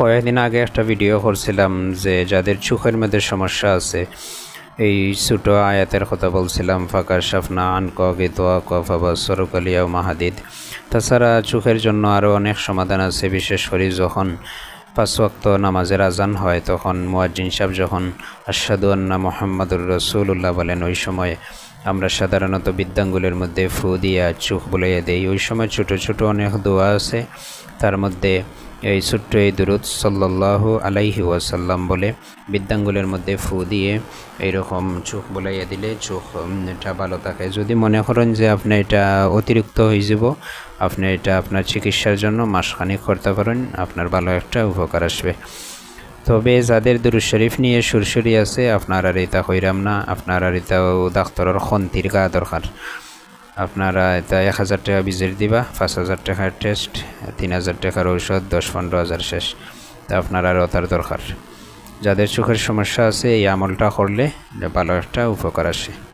কয়েকদিন আগে একটা ভিডিও করছিলাম যে যাদের চোখের মধ্যে সমস্যা আছে, এই ছোটো আয়াতের কথা বলছিলাম, ফাঁকা সাফনা আনক গেতোয়া কফাবা সরকালিয়া মাহাদিদ। তাছাড়া চোখের জন্য আরও অনেক সমাধান আছে, বিশেষ করে যখন পাঁচ ওয়াক্ত নামাজের আজান হয়, তখন মুয়াজ্জিন সাহেব যখন আসাদু আন্না মোহাম্মদুর রসুল্লাহ বলেন, ওই সময় আমরা সাধারণত বিদ্যাঙ্গুলের মধ্যে ফু দিয়া চোখ বুলাইয়া দেই। ওই সময় ছোটো ছোটো অনেক দোয়া আছে। তার মধ্যে এই ছোট্ট এই দুরুদ সাল্লাহ আলাইহি ওয়াসাল্লাম বলে বিদ্যাঙ্গুলের মধ্যে ফু দিয়ে এইরকম চোখ বুলাইয়া দিলে চোখ এটা ভালো থাকে। যদি মনে করেন যে আপনি এটা অতিরিক্ত হয়ে যাব, আপনি এটা আপনার চিকিৎসার জন্য মাসখানিক করতে পারেন, আপনার ভালো একটা উপকার আসবে। তবে যাদের দুরু শরীফ নিয়ে সুরসুরি আছে, আপনার এটা কইরাম না, আপনার এটাও ডাক্তারের খন্তির গা দরকার। আপনারা এটা এক হাজার টাকা বিজের দিবা, পাঁচ হাজার টাকার টেস্ট, তিন হাজার টাকার ঔষধ, দশ, পনেরো হাজার শেষ। তা আপনার ওটার দরকার। যাদের চোখের সমস্যা আছে, এই আমলটা করলে ভালো একটা উপকার আসে।